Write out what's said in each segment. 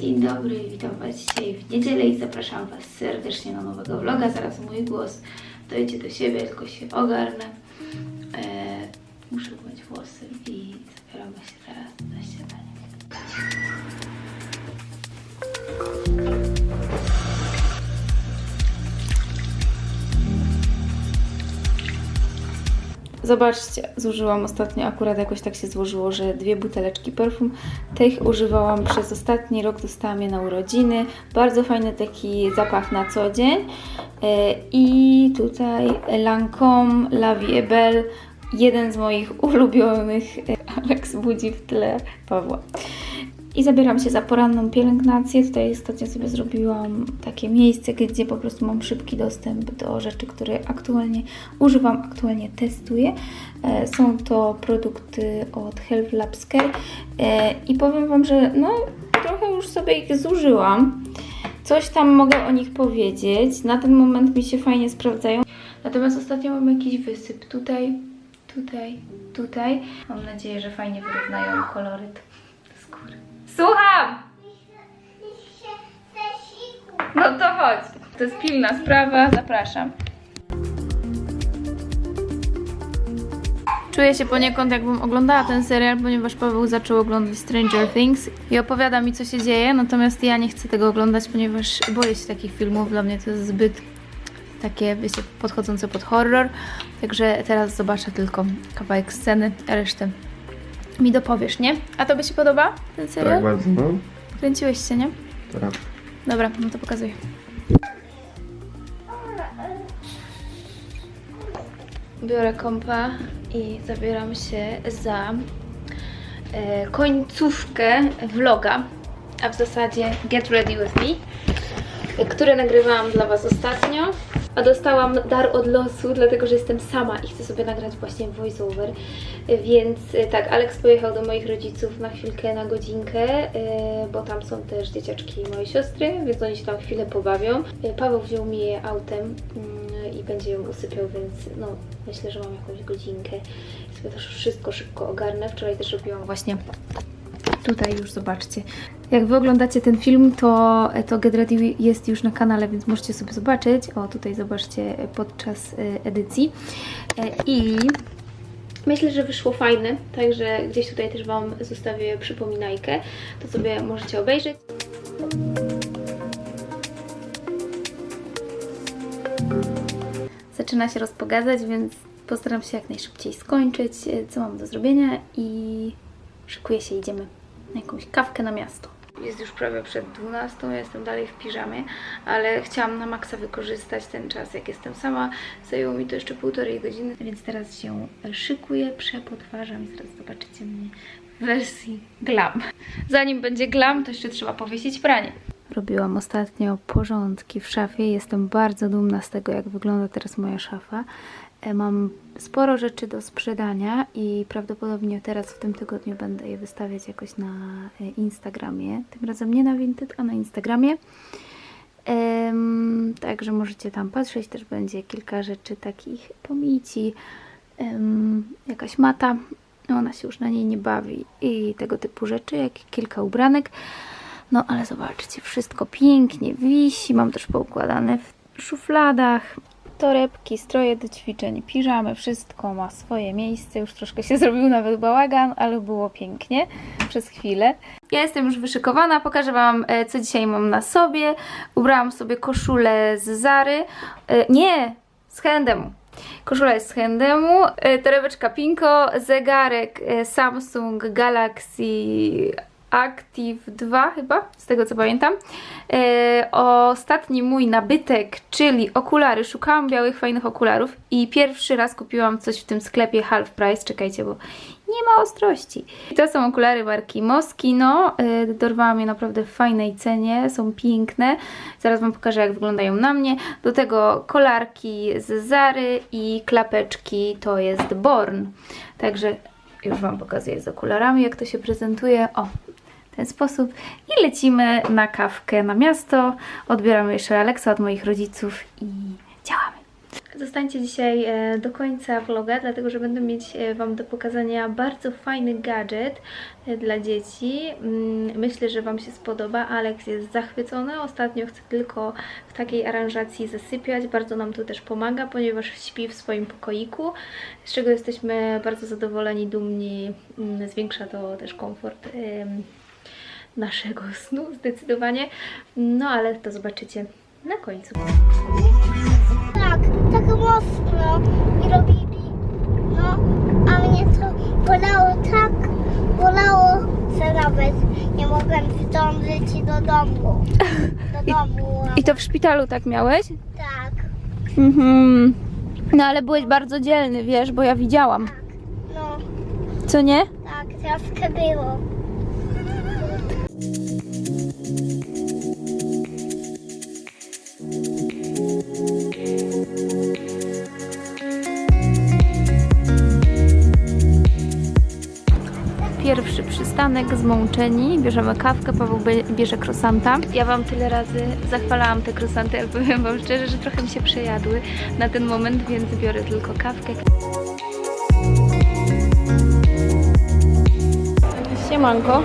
Dzień dobry, witam Was dzisiaj w niedzielę i zapraszam Was serdecznie na nowego vloga. Zaraz mój głos dojdzie do siebie, tylko się ogarnę. Eee, muszę umyć włosy i Zobaczcie, zużyłam ostatnio, akurat jakoś tak się złożyło, że dwie buteleczki perfum. Tych używałam przez ostatni rok, dostałam je na urodziny. Bardzo fajny taki zapach na co dzień. E, I tutaj Lancome La Vie Belle, jeden z moich ulubionych. E, Alex budzi w tle Pawła. I zabieram się za poranną pielęgnację. Tutaj ostatnio sobie zrobiłam takie miejsce, gdzie po prostu mam szybki dostęp do rzeczy, które aktualnie używam, aktualnie testuję. E, Są to produkty od Health Labs Care E, i powiem Wam, że no trochę już sobie ich zużyłam. Coś tam mogę o nich powiedzieć. Na ten moment mi się fajnie sprawdzają. Natomiast ostatnio mam jakiś wysyp tutaj, tutaj, tutaj. Mam nadzieję, że fajnie wyrównają koloryt. Słucham! No to chodź. To jest pilna sprawa. Zapraszam. Czuję się poniekąd jakbym oglądała ten serial, ponieważ Paweł zaczął oglądać Stranger Things i opowiada mi co się dzieje, natomiast ja nie chcę tego oglądać, ponieważ boję się takich filmów, dla mnie to jest zbyt takie, wiecie, podchodzące pod horror, także teraz zobaczę tylko kawałek sceny, a resztę mi dopowiesz, nie? A tobie się podoba ten serial? Tak bardzo, no. Kręciłeś się, nie? Tak. Dobra, no to pokazuję. Biorę kompa i zabieram się za e, końcówkę vloga, a w zasadzie Get Ready With Me, e, które nagrywałam dla Was ostatnio. A dostałam dar od losu, dlatego że jestem sama i chcę sobie nagrać właśnie voiceover. Więc e, tak, Alex pojechał do moich rodziców na chwilkę, na godzinkę, e, bo tam są też dzieciaczki mojej siostry, więc oni się tam chwilę pobawią. E, Paweł wziął mi je autem mm, i będzie ją usypiał, więc no myślę, że mam jakąś godzinkę sobie też wszystko szybko ogarnę. Wczoraj też robiłam właśnie Tutaj już zobaczcie. Jak wy oglądacie ten film, to, to Get Ready jest już na kanale, więc możecie sobie zobaczyć. O, tutaj zobaczcie podczas e, edycji. E, I myślę, że wyszło fajne, także gdzieś tutaj też Wam zostawię przypominajkę. To sobie możecie obejrzeć. Zaczyna się rozpogadzać, więc postaram się jak najszybciej skończyć, e, co mam do zrobienia i szykuję się, idziemy na jakąś kawkę na miasto. Jest już prawie przed 12, ja jestem dalej w piżamie, ale chciałam na maksa wykorzystać ten czas, jak jestem sama. Zajęło mi to jeszcze półtorej godziny, więc teraz się szykuję, przepotwarzam i zaraz zobaczycie mnie w wersji glam. Zanim będzie glam, to jeszcze trzeba powiesić pranie. Robiłam ostatnio porządki w szafie. Jestem bardzo dumna z tego, jak wygląda teraz moja szafa. E, Mam sporo rzeczy do sprzedania i prawdopodobnie teraz w tym tygodniu będę je wystawiać jakoś na e, Instagramie. Tym razem nie na Vinted, a na Instagramie. Em, także możecie tam patrzeć. Też będzie kilka rzeczy takich pomici. Em, jakaś mata. Ona się już na niej nie bawi i tego typu rzeczy, jak i kilka ubranek. No ale zobaczcie, wszystko pięknie wisi. Mam też poukładane w szufladach. Torebki, stroje do ćwiczeń, piżamy, wszystko ma swoje miejsce. Już troszkę się zrobił nawet bałagan, ale było pięknie przez chwilę. Ja jestem już wyszykowana, pokażę Wam, e, co dzisiaj mam na sobie. Ubrałam sobie koszulę z Zary. E, Nie, z H&M. Koszula jest z H&M, torebeczka Pinko, zegarek Samsung Galaxy Active 2 chyba, z tego co pamiętam. E, ostatni mój nabytek, czyli okulary. Szukałam białych, fajnych okularów i pierwszy raz kupiłam coś w tym sklepie half price. Czekajcie, bo nie ma ostrości. I to są okulary marki Moschino. E, dorwałam je naprawdę w fajnej cenie, są piękne. Zaraz Wam pokażę, jak wyglądają na mnie. Do tego kolarki z Zary i klapeczki to jest Born. Także już Wam pokazuję z okularami, jak to się prezentuje. O, ten sposób. I lecimy na kawkę na miasto. Odbieramy jeszcze Aleksa od moich rodziców i działamy. zostańcie dzisiaj e, do końca vloga, dlatego że będę mieć e, Wam do pokazania bardzo fajny gadżet e, dla dzieci. Mm, Myślę, że Wam się spodoba. Alex jest zachwycony. Ostatnio chce tylko w takiej aranżacji zasypiać. Bardzo nam to też pomaga, ponieważ śpi w swoim pokoiku, z czego jesteśmy bardzo zadowoleni, dumni. Mm, Zwiększa to też komfort naszego snu zdecydowanie. No ale to zobaczycie na końcu. Tak, tak mocno i robili. No, a mnie to bolało tak, bolało, że nawet nie mogłem zdążyć do domu. Do domu. I to w szpitalu tak miałeś? Tak, Mhm. No ale byłeś bardzo dzielny, wiesz, bo ja widziałam. tak. No, Co nie? tak, troszkę było. Pierwszy przystanek, zmączeni. Bierzemy kawkę, Paweł bie- bierze krosanta. Ja Wam tyle razy zachwalałam te krosanty, ale powiem Wam szczerze, że trochę mi się przejadły na ten moment, więc biorę tylko kawkę. Siemanko.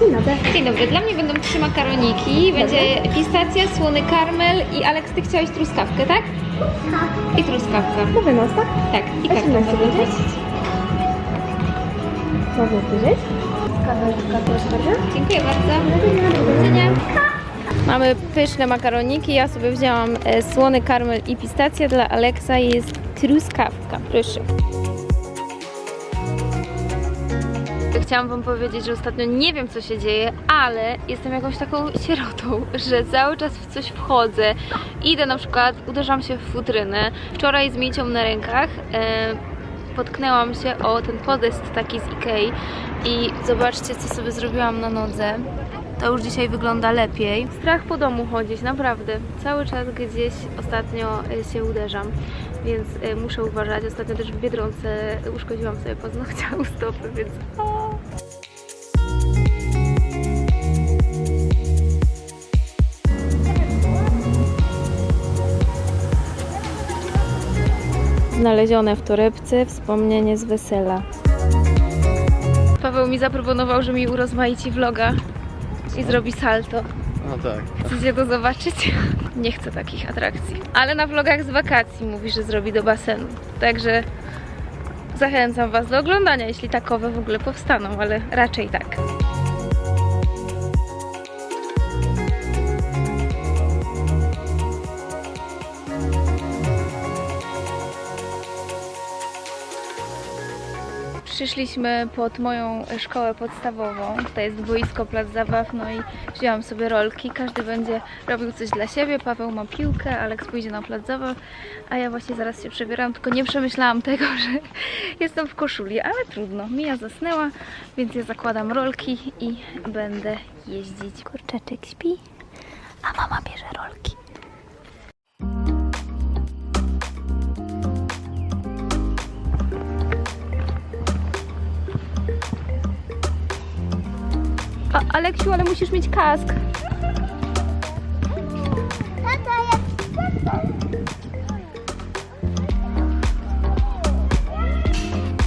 Dzień dobry. Dzień dobry. Dla mnie będą trzy makaroniki. Będzie pistacja, słony karmel i Aleks, Ty chciałeś truskawkę, tak? I truskawka. Mówię nos, tak? Tak, i mogę Kaweczka proszę bardzo. Dziękuję bardzo. Do widzenia. Mamy pyszne makaroniki. Ja sobie wzięłam e, słony karmel i pistację. Dla Aleksa jest truskawka. Proszę. Chciałam Wam powiedzieć, że ostatnio nie wiem co się dzieje, ale jestem jakąś taką sierotą, że cały czas w coś wchodzę. Idę na przykład, uderzam się w futrynę. Wczoraj z micią na rękach e, potknęłam się o ten podest taki z Ikei i zobaczcie co sobie zrobiłam na nodze. To już dzisiaj wygląda lepiej. Strach po domu chodzić, naprawdę. Cały czas gdzieś ostatnio e, się uderzam, więc e, muszę uważać. Ostatnio też w Biedronce uszkodziłam sobie paznokcia u stopy, więc... Znalezione w torebce wspomnienie z wesela. Paweł mi zaproponował, że mi urozmaici vloga i zrobi salto. No tak. Chcecie to zobaczyć? Nie chcę takich atrakcji. Ale na vlogach z wakacji mówi, że zrobi do basenu. Także zachęcam Was do oglądania, jeśli takowe w ogóle powstaną, ale raczej tak. Przyszliśmy pod moją szkołę podstawową. To jest boisko, plac zabaw, no i wzięłam sobie rolki. Każdy będzie robił coś dla siebie. Paweł ma piłkę, Aleks pójdzie na plac zabaw, a ja właśnie zaraz się przebieram, tylko nie przemyślałam tego, że jestem w koszuli, ale trudno. Mija zasnęła, więc ja zakładam rolki i będę jeździć. Kurczaczek śpi, a mama bierze rolki. A, Aleksiu, ale musisz mieć kask. Tata, jak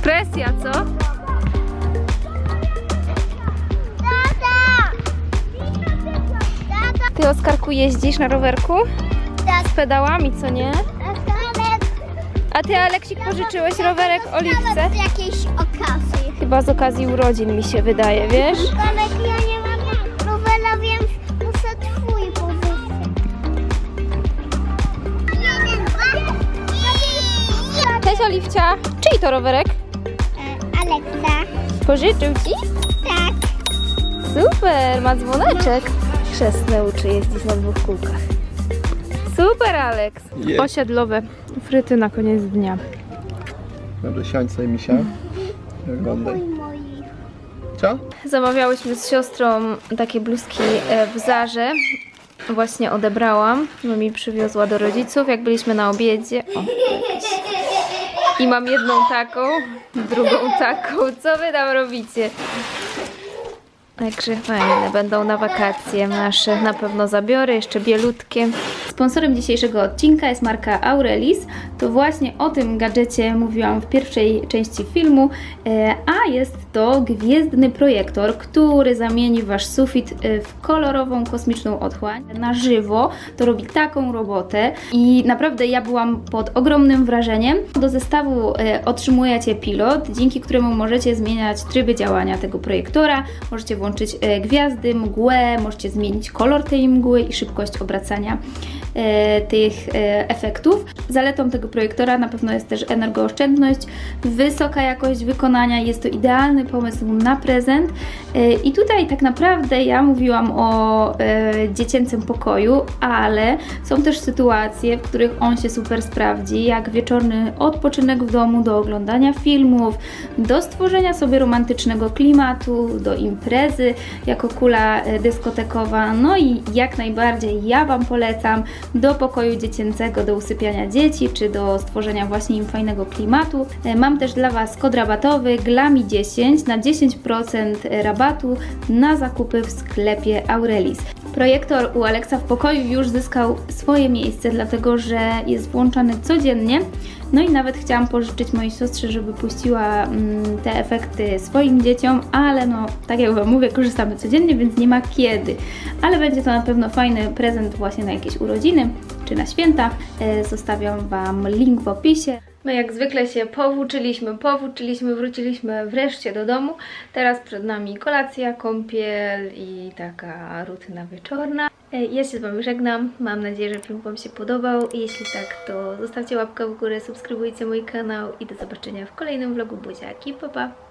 Presja, co? Tata! Tata! Ty, Oskarku, jeździsz na rowerku? Tak. Z pedałami, co nie? A ty, Aleksik, pożyczyłeś rowerek Oliwce? nawet z jakiejś okazji. Chyba z okazji urodzin mi się wydaje, wiesz? Ale ja nie mam rowera, więc muszę twój pożyczyć. Cześć, Oliwcia. Czyj to rowerek? E, Aleksa. Pożyczył ci? Tak. Super, ma dzwoneczek. Chrzestne uczy jeździć na dwóch kółkach. Super, Aleks. Jest. Osiedlowe fryty na koniec dnia. Dobrze, siądź sobie, misia. Moi. Co? Zamawiałyśmy z siostrą takie bluzki e, w Zarze. Właśnie odebrałam, bo mi przywiozła do rodziców, jak byliśmy na obiedzie. O. I mam jedną taką, drugą taką. Co wy tam robicie? Także fajne, będą na wakacje nasze. Na pewno zabiorę, jeszcze bielutkie. Sponsorem dzisiejszego odcinka jest marka Aurelis. To właśnie o tym gadżecie mówiłam w pierwszej części filmu, e, a jest to gwiezdny projektor, który zamieni Wasz sufit e, w kolorową kosmiczną otchłań. Na żywo to robi taką robotę i naprawdę ja byłam pod ogromnym wrażeniem. Do zestawu e, otrzymujecie pilot, dzięki któremu możecie zmieniać tryby działania tego projektora, możecie włączyć e, gwiazdy, mgłę, możecie zmienić kolor tej mgły i szybkość obracania tych e, efektów. Zaletą tego projektora na pewno jest też energooszczędność, wysoka jakość wykonania, jest to idealny pomysł na prezent. E, I tutaj tak naprawdę ja mówiłam o e, dziecięcym pokoju, ale są też sytuacje, w których on się super sprawdzi, jak wieczorny odpoczynek w domu, do oglądania filmów, do stworzenia sobie romantycznego klimatu, do imprezy jako kula e, dyskotekowa. No i jak najbardziej ja Wam polecam do pokoju dziecięcego, do usypiania dzieci, czy do stworzenia właśnie im fajnego klimatu. E, Mam też dla Was kod rabatowy GLAMI10 na 10% rabatu na zakupy w sklepie Aurelis. Projektor u Alexa w pokoju już zyskał swoje miejsce, dlatego że jest włączany codziennie. No i nawet chciałam pożyczyć mojej siostrze, żeby puściła mm, te efekty swoim dzieciom, ale no, tak jak Wam mówię, korzystamy codziennie, więc nie ma kiedy. Ale będzie to na pewno fajny prezent właśnie na jakieś urodziny czy na święta. E, Zostawiam Wam link w opisie. My jak zwykle się powłóczyliśmy, powłóczyliśmy, wróciliśmy wreszcie do domu. Teraz przed nami kolacja, kąpiel i taka rutyna wieczorna. E, Ja się z Wami żegnam. Mam nadzieję, że film Wam się podobał. Jeśli tak, to zostawcie łapkę w górę, subskrybujcie mój kanał i do zobaczenia w kolejnym vlogu. Buziaki, pa pa!